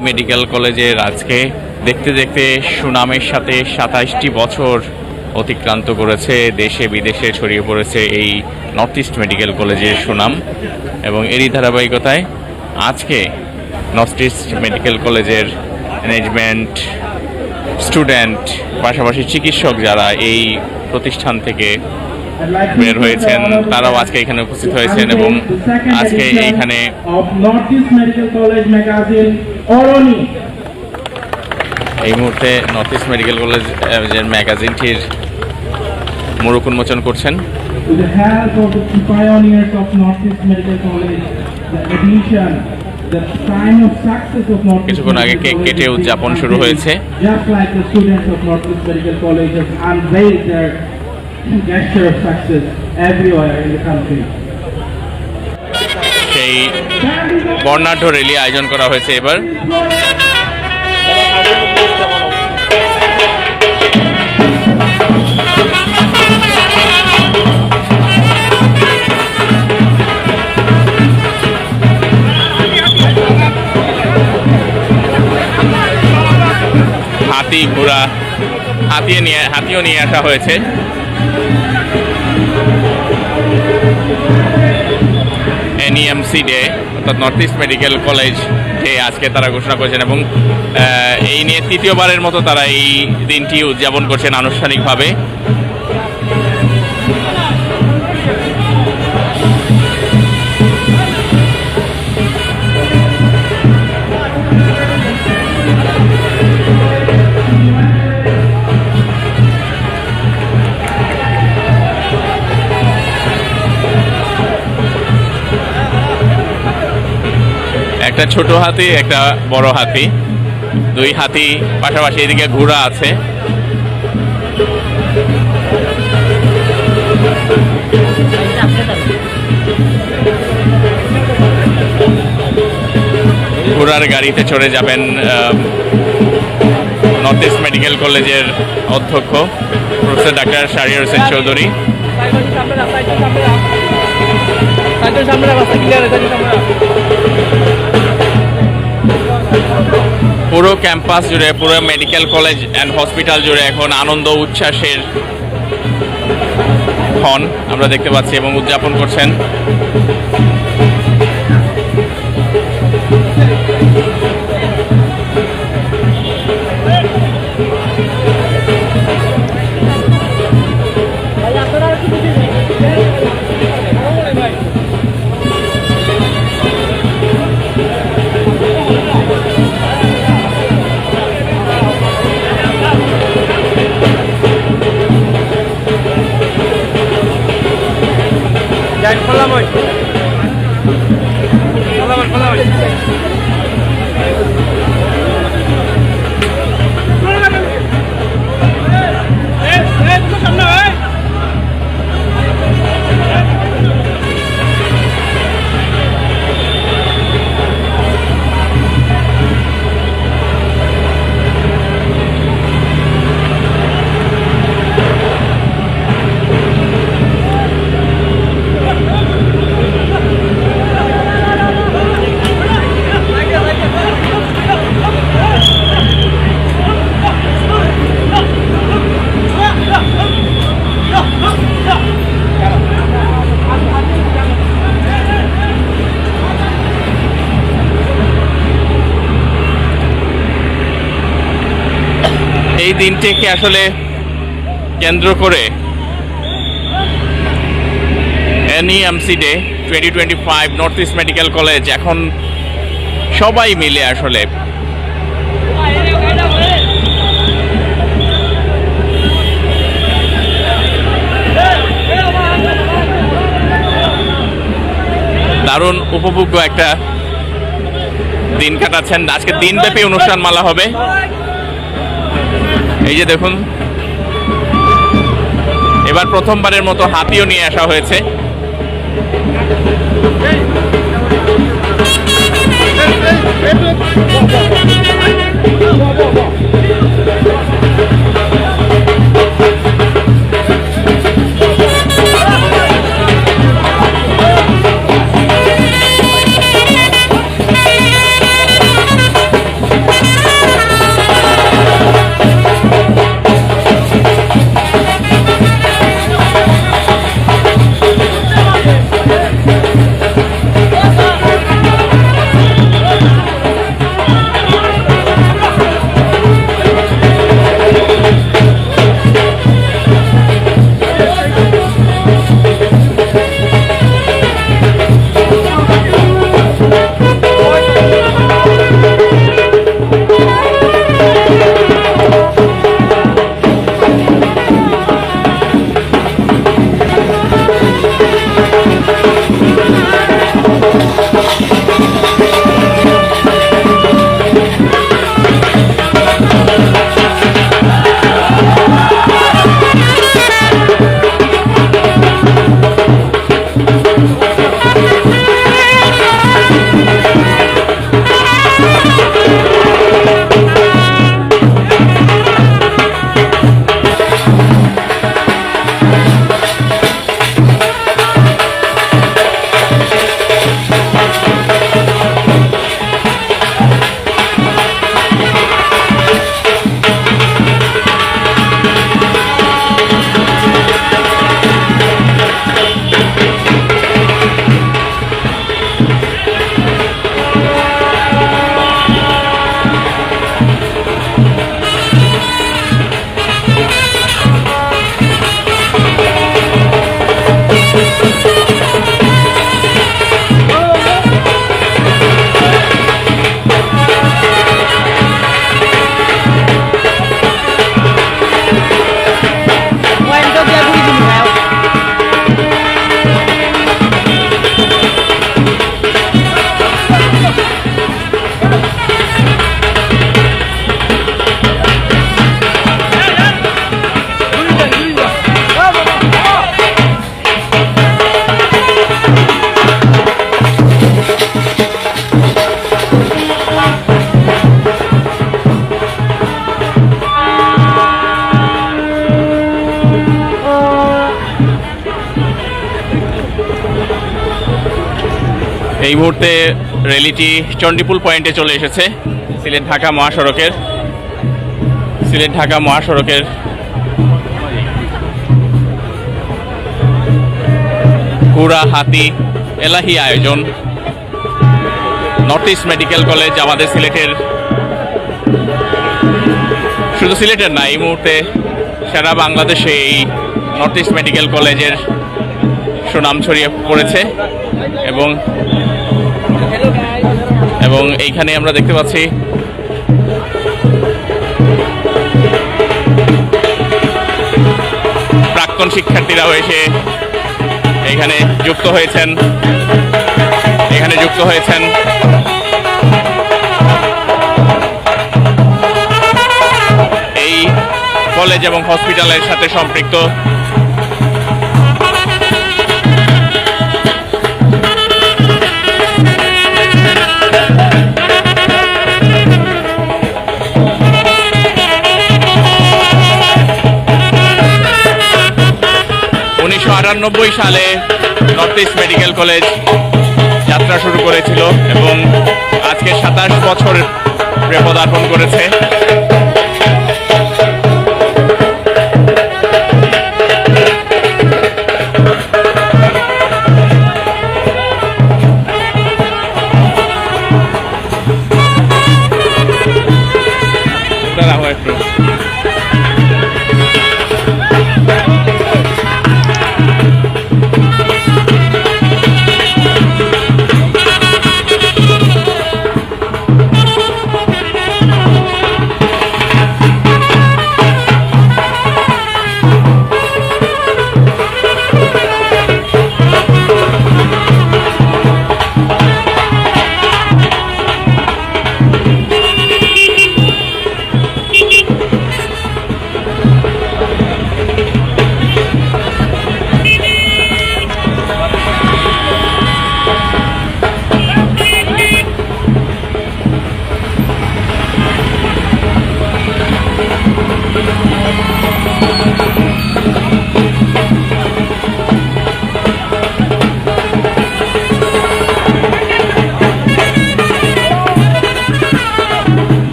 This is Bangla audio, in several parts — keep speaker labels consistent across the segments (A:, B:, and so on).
A: মেডিকেল কলেজের আজকে দেখতে দেখতে সুনামের সাথে সাতাইশটি বছর অতিক্রান্ত করেছে, দেশে বিদেশে ছড়িয়ে পড়েছে এই নর্থ ইস্ট মেডিকেল কলেজের সুনাম। এবং এরই ধারাবাহিকতায় আজকে নর্থ ইস্ট মেডিকেল কলেজের ম্যানেজমেন্ট স্টুডেন্ট, পাশাপাশি চিকিৎসক যারা এই প্রতিষ্ঠান থেকে বের হয়েছেন, তারাও আজকে এখানে উপস্থিত হয়েছেন এবং আজকে এইখানে এই মুহূর্তে নর্থ ইস্ট মেডিকেল কলেজের ম্যাগাজিনটির মোড়ক উন্মোচন করছেন। কিছুক্ষণ আগে কেক কেটে উদযাপন শুরু হয়েছে।
B: Gesture of success everywhere in the country
A: সেই বর্ণাঢ্য র্যালি আয়োজন করা হয়েছে এবার হাতি ঘোড়া হাতিয়ে নিয়ে হাতিও নিয়ে আসা হয়েছে এনইএমসি ডে, অর্থাৎ north east medical college day আজকে তারা ঘোষণা করেছেন এবং এই নিয়ে তৃতীয়বারের মতো তারা এই দিনটি উদযাপন করছেন আনুষ্ঠানিকভাবে। একটা ছোট হাতি, একটা বড় হাতি। দুই হাতি পাশাপাশি এদিকে ঘোড়া আছে। ঘোড়ার গাড়িতে চড়ে যাবেন নর্থ ইস্ট মেডিকেল কলেজের অধ্যক্ষ, প্রফেসর ডাক্তার শারিয়ার হোসেন চৌধুরী।
C: সামনে
A: পুরো ক্যাম্পাস জুড়ে, পুরো মেডিকেল কলেজ অ্যান্ড হসপিটাল জুড়ে এখন আনন্দ, উচ্ছ্বাসের ক্ষণ আমরা দেখতে পাচ্ছি এবং উদযাপন করছেন। এই দিনটিকে আসলে কেন্দ্র করে NEMC day twenty twenty five north east medical college এখন সবাই মিলে আসলে দারুণ উপভোগ্য একটা দিন কাটাচ্ছেন। আজকে দিনব্যাপী অনুষ্ঠান মালা হবে। এই যে দেখুন এবার প্রথমবারের মতো হাতিও নিয়ে আসা হয়েছে মুহূর্তে র্যালিটি চণ্ডীপুল পয়েন্টে চলে এসেছে, সিলেট ঢাকা মহাসড়কের, সিলেট ঢাকা মহাসড়কের ঘোড়া হাতি এলাহি আয়োজন, নর্থ ইস্ট মেডিকেল কলেজ আমাদের সিলেটের। শুধু সিলেটের না, এই মুহূর্তে সারা বাংলাদেশে এই নর্থ ইস্ট মেডিকেল কলেজের সুনাম ছড়িয়ে পড়েছে। এবং এবং এইখানে আমরা দেখতে পাচ্ছি প্রাক্তন শিক্ষার্থীরাও এসে এখানে যুক্ত হয়েছেন। এখানে যুক্ত হয়েছেন। এই কলেজ এবং হসপিটালের সাথে সম্পৃক্ত। আটানব্বই সালে নর্থ ইস্ট মেডিকেল কলেজ যাত্রা শুরু করেছিল এবং আজকে সাতাশ বছর পদার্পণ করেছে।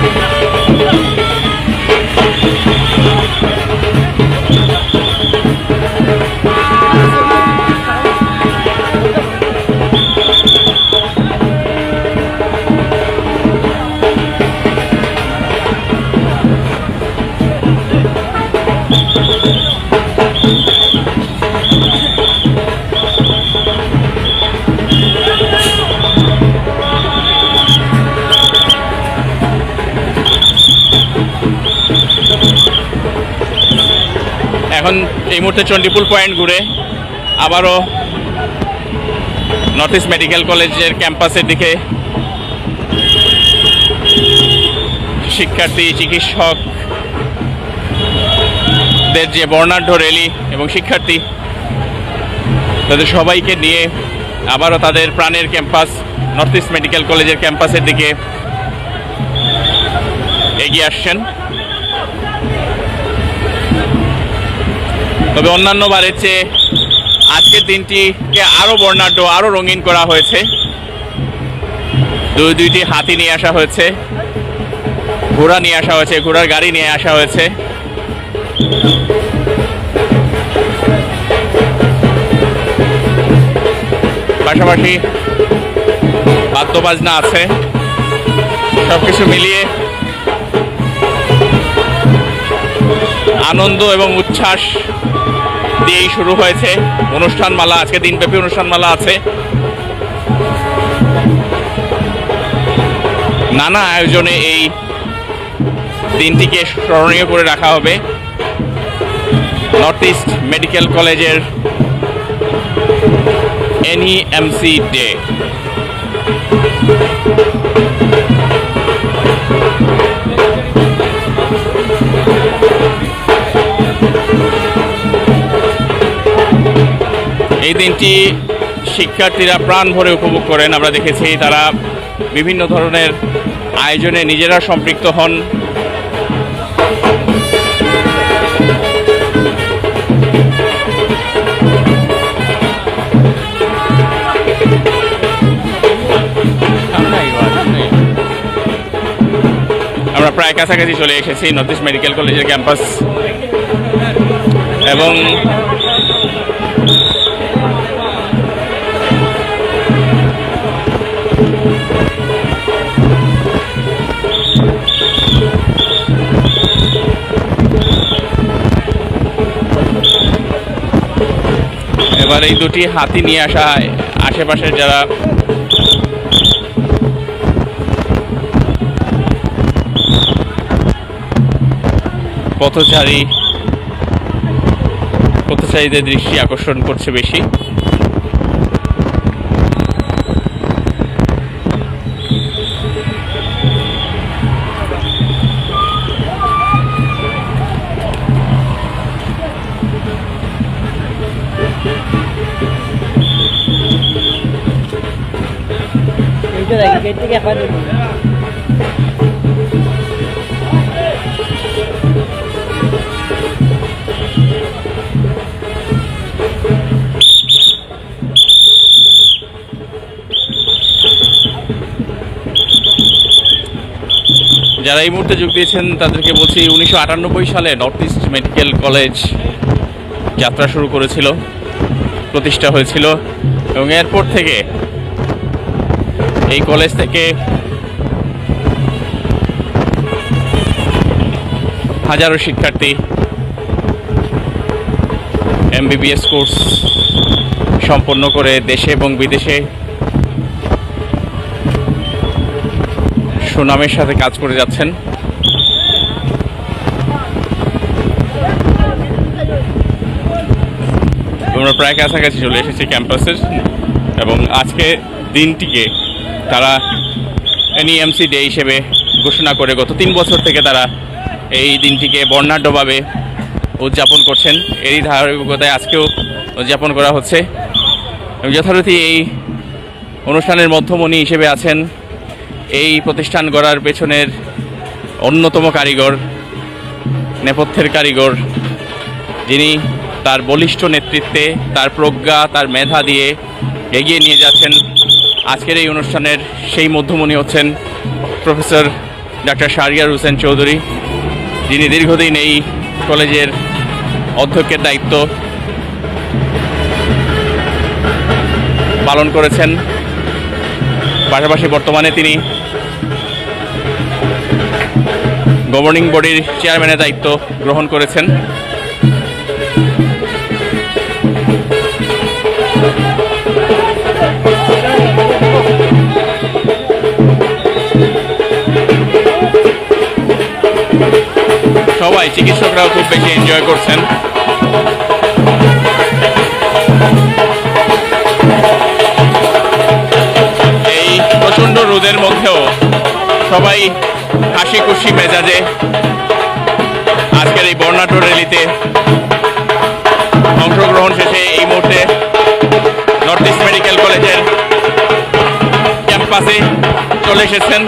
A: Thank you. এখন এই মুহূর্তে চণ্ডীপুর পয়েন্ট ঘুরে আবারও নর্থ ইস্ট মেডিকেল কলেজের ক্যাম্পাসের দিকে শিক্ষার্থী চিকিৎসকদের যে বর্ণাঢ্য র্যালি এবং শিক্ষার্থী, তাদের সবাইকে নিয়ে আবারও তাদের প্রাণের ক্যাম্পাস নর্থ ইস্ট মেডিকেল কলেজের ক্যাম্পাসের দিকে এগিয়ে আসছেন। তবে অন্যান্য বারের চেয়ে আজকের দিনটিকে আরও বর্ণাঢ্য, আরও রঙিন করা হয়েছে। দুই, দুইটি হাতি নিয়ে আসা হয়েছে। ঘোড়া নিয়ে আসা হয়েছে, ঘোড়ার গাড়ি নিয়ে আসা হয়েছে। পাশাপাশি বাদ্যবাজনা আছে। সবকিছু মিলিয়ে আনন্দ এবং উচ্ছ্বাস দিয়েই শুরু হয়েছে অনুষ্ঠানমালা। আজকে দিনব্যাপী অনুষ্ঠানমালা আছে। নানা আয়োজনে এই দিনটিকে স্মরণীয় করে রাখা হবে। নর্থ ইস্ট মেডিকেল কলেজের এনইএমসি ডে এই দিনটি শিক্ষার্থীরা প্রাণ ভরে উপভোগ করেন। আমরা দেখেছি তারা বিভিন্ন ধরনের আয়োজনে নিজেরা সম্পৃক্ত হন। আমরা প্রায় কাছাকাছি চলে এসেছি নর্থ ইস্ট মেডিকেল কলেজের ক্যাম্পাস। এবং এবার এই দুটি হাতি নিয়ে আসা হয়। আশেপাশের যারা পথচারী, পথচারীদের দৃষ্টি আকর্ষণ করছে বেশি।
C: গেট থেকে
A: যারা এই মুহূর্তে যোগ দিয়েছেন, তাদেরকে বলছি উনিশশো আটানব্বই সালে নর্থ ইস্ট মেডিকেল কলেজ যাত্রা শুরু করেছিল, প্রতিষ্ঠা হয়েছিল এবং এরপর থেকে এই কলেজ থেকে হাজারো শিক্ষার্থী এমবিবিএস কোর্স সম্পন্ন করে দেশে এবং বিদেশে সুনামের সাথে কাজ করে যাচ্ছেন। আমরা প্রায় কাছাকাছি চলে এসেছি ক্যাম্পাসের এবং আজকে দিনটিকে তারা এনইএমসি ডে হিসেবে ঘোষণা করে গত তিন বছর থেকে তারা এই দিনটিকে বর্ণাঢ্যভাবে উদযাপন করছেন। এরই ধারাবাহিকতায় আজকেও উদযাপন করা হচ্ছে। যথারীতি এই অনুষ্ঠানের মধ্যমণি হিসেবে আছেন। এই প্রতিষ্ঠান গড়ার পেছনের অন্যতম কারিগর, নেপথ্যের কারিগর, যিনি তার বলিষ্ঠ নেতৃত্বে তার প্রজ্ঞা, তার মেধা দিয়ে এগিয়ে নিয়ে যাচ্ছেন। আজকের এই অনুষ্ঠানের সেই মধ্যমণি হচ্ছেন প্রফেসর ডাক্তার শাহরিয়ার হোসেন চৌধুরী। যিনি দীর্ঘদিন এই কলেজের অধ্যক্ষের দায়িত্ব পালন করেছেন। পাশাপাশি বর্তমানে তিনি গভর্নিং বডির চেয়ারম্যানের দায়িত্ব গ্রহণ করেছেন। সবাই, চিকিৎসকরাও খুব বেশি এনজয় করছেন। এই প্রচণ্ড রোদের মধ্যেও সবাই হাসি খুশি মেজাজে আজকের এই বর্ণাঢ্য র্যালিতে অংশগ্রহণ শেষে এই মুহূর্তে নর্থ ইস্ট মেডিকেল কলেজের ক্যাম্পাসে চলে এসেছেন।